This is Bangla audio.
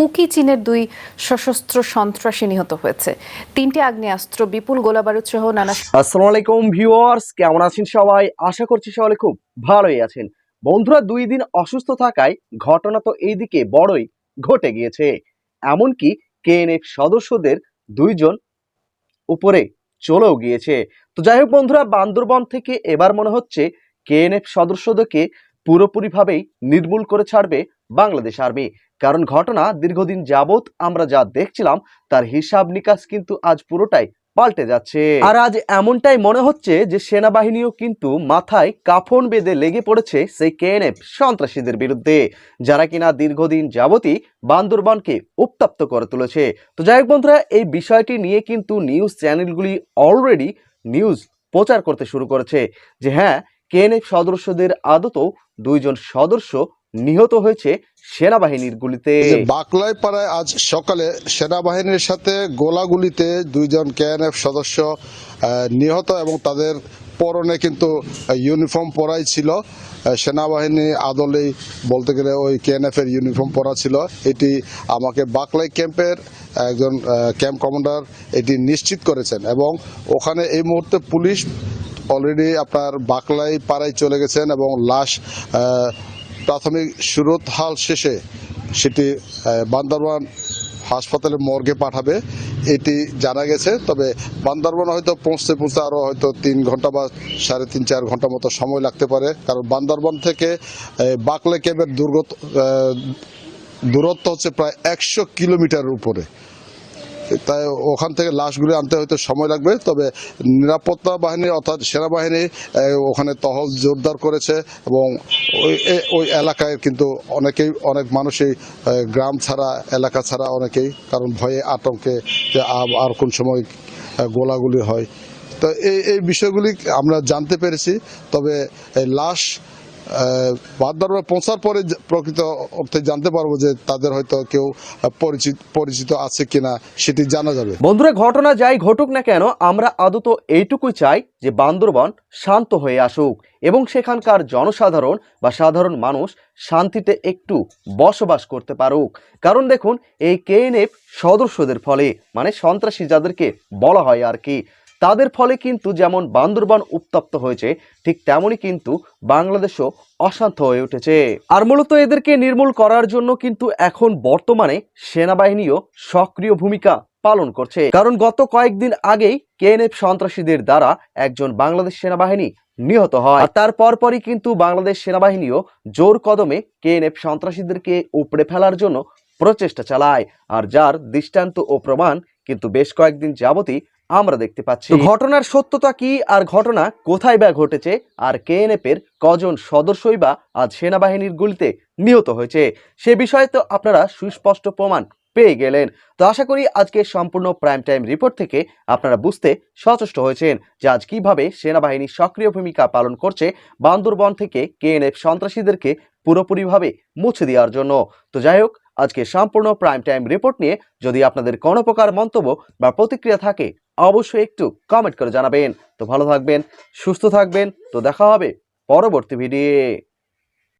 কুকি চীনের দুই সশস্ত্র সন্ত্রাসী নিহত হয়েছে। তিনটি আগ্নেয়াস্ত্র, বিপুল গোলাবারুদ সহ নানা আসসালামু আলাইকুম ভিউয়ার্স, কেমন আছেন সবাই? আশা করছি সবাই খুব ভালোই আছেন। বন্ধুরা, দুই দিন অসুস্থ থাকায় ঘটনা তো এইদিকে বড়ই ঘটে গিয়েছে। এমনকি কেএনএফ সদস্যদের দুইজন উপরে চলেও গিয়েছে। তো যাই হোক বন্ধুরা, বান্দরবন থেকে এবার মনে হচ্ছে কেএনএফ সদস্যদেরকে পুরোপুরিভাবেই নির্মূল করে ছাড়বে বাংলাদেশ আর্মি। কারণ ঘটনা দীর্ঘদিন যাবৎ আমরা যা দেখছিলাম, তার হিসাব নিকাশ কিন্তু আজ পুরোটাই পাল্টে যাচ্ছে। আর আজ এমনটাই মনে হচ্ছে যে সেনাবাহিনীও কিন্তু মাথায় কাফন বেঁধে লেগে পড়েছে সেই কেএনএফ সন্ত্রাসীদের বিরুদ্ধে, যারা কিনা দীর্ঘদিন যাবতই বান্দরবানকে উত্তপ্ত করে তুলেছে। তো যাই হোক বন্ধুরা, এই বিষয়টি নিয়ে কিন্তু নিউজ চ্যানেলগুলি অলরেডি নিউজ প্রচার করতে শুরু করেছে যে হ্যাঁ কেএনএফ সদস্যদের আদতেও দুইজন সদস্য নিহত হয়েছে সেনাবাহিনীর গুলিতে? বাকলাই পাড়ায় আজ সকালে সেনাবাহিনীর সাথে গোলাগুলিতে দুইজন কেএনএফ সদস্য নিহত এবং তাদের পরনে কিন্তু ইউনিফর্ম পরাই ছিল। সেনাবাহিনী আদলেই বলতে গেলে ওই কেএনএফ এর ইউনিফর্ম পরা ছিল। এটি আমাকে বাকলাই ক্যাম্পের একজন ক্যাম্প কমান্ডার এটি নিশ্চিত করেছেন এবং ওখানে এই মুহূর্তে পুলিশ অলরেডি আপনার বাকলাই পাড়ায় চলে গেছেন এবং লাশ প্রাথমিক সুরত হাল শেষে সেটি বান্দরবান হাসপাতালে মর্গে পাঠাবে, এটি জানা গেছে। তবে বান্দরবান হয়তো পৌঁছতে পৌঁছতে আরও হয়তো তিন ঘণ্টা বা সাড়ে তিন, চার ঘণ্টা মতো সময় লাগতে পারে। কারণ বান্দরবান থেকে বাকলে ক্যাবের দুর্গত দূরত্ব হচ্ছে প্রায় একশো কিলোমিটার উপরে। তাই ওখান থেকে লাশগুলি আনতে হয়তো সময় লাগবে, তবে নিরাপত্তা বাহিনী অর্থাৎ সেনাবাহিনী ওখানে তহল জোরদার করেছে এবং ওই ওই এলাকায় কিন্তু অনেকেই, অনেক মানুষই গ্রাম ছাড়া, এলাকা ছাড়া অনেকেই, কারণ ভয়ে আতঙ্কে যে আর কোন সময় গোলাগুলি হয়। তো এই এই বিষয়গুলি আমরা জানতে পেরেছি, তবে লাশ আহ, পৌঁছার পরে প্রকৃত অর্থে জানতে পারব যে তাদের হয়তো কেউ পরিচিত পরিচিত আছে কিনা সেটি জানা যাবে। বন্ধুরা ঘটনা যাই ঘটুক না কেন আমরা আদত এইটুকুই চাই যে বান্দরবান শান্ত হয়ে আসুক এবং সেখানকার জনসাধারণ বা সাধারণ মানুষ শান্তিতে একটু বসবাস করতে পারুক। কারণ দেখুন এই কেএনএফ সদস্যদের ফলে মানে সন্ত্রাসী যাদেরকে বলা হয় আর কি তাদের ফলে কিন্তু যেমন বান্দরবান উত্তপ্ত হয়েছে, ঠিক তেমনই কিন্তু বাংলাদেশও অশান্ত হয়ে উঠেছে। আর মূলত এদেরকে নির্মূল করার জন্য কিন্তু এখন বর্তমানে সেনাবাহিনীও সক্রিয় ভূমিকা পালন করছে। কারণ গত কয়েকদিন আগেই কেএনএফ সন্ত্রাসীদের দ্বারা একজন বাংলাদেশ সেনাবাহিনী নিহত হয়। আর তার পরপরই কিন্তু বাংলাদেশ সেনাবাহিনীও জোর কদমে কেএনএফ সন্ত্রাসীদেরকে উপড়ে ফেলার জন্য প্রচেষ্টা চালায়। আর যার দৃষ্টান্ত ও প্রমাণ কিন্তু বেশ কয়েকদিন যাবতই আমরা দেখতে পাচ্ছি। ঘটনার সত্যতা কি আর ঘটনা কোথায় বা ঘটেছে আর কেএনএফ এর কজন সদস্যই বা আজ সেনাবাহিনীর গুলিতে নিহত হয়েছে সে বিষয়ে তো আপনারা সুস্পষ্ট প্রমাণ পেয়ে গেলেন। তো আশা করি আজকে সম্পূর্ণ প্রাইম টাইম রিপোর্ট থেকে আপনারা বুঝতে সচেষ্ট হয়েছেন যে আজ কীভাবে সেনাবাহিনী সক্রিয় ভূমিকা পালন করছে বান্দরবন থেকে কেএনএফ সন্ত্রাসীদেরকে পুরোপুরিভাবে মুছে দেওয়ার জন্য। তো যাই হোক আজকে সম্পূর্ণ প্রাইম টাইম রিপোর্ট নিয়ে যদি আপনাদের কোনো প্রকার মন্তব্য বা প্রতিক্রিয়া থাকে, অবশ্যই একটু কমেন্ট করে জানাবেন। তো ভালো থাকবেন, সুস্থ থাকবেন। তো দেখা হবে পরবর্তী ভিডিও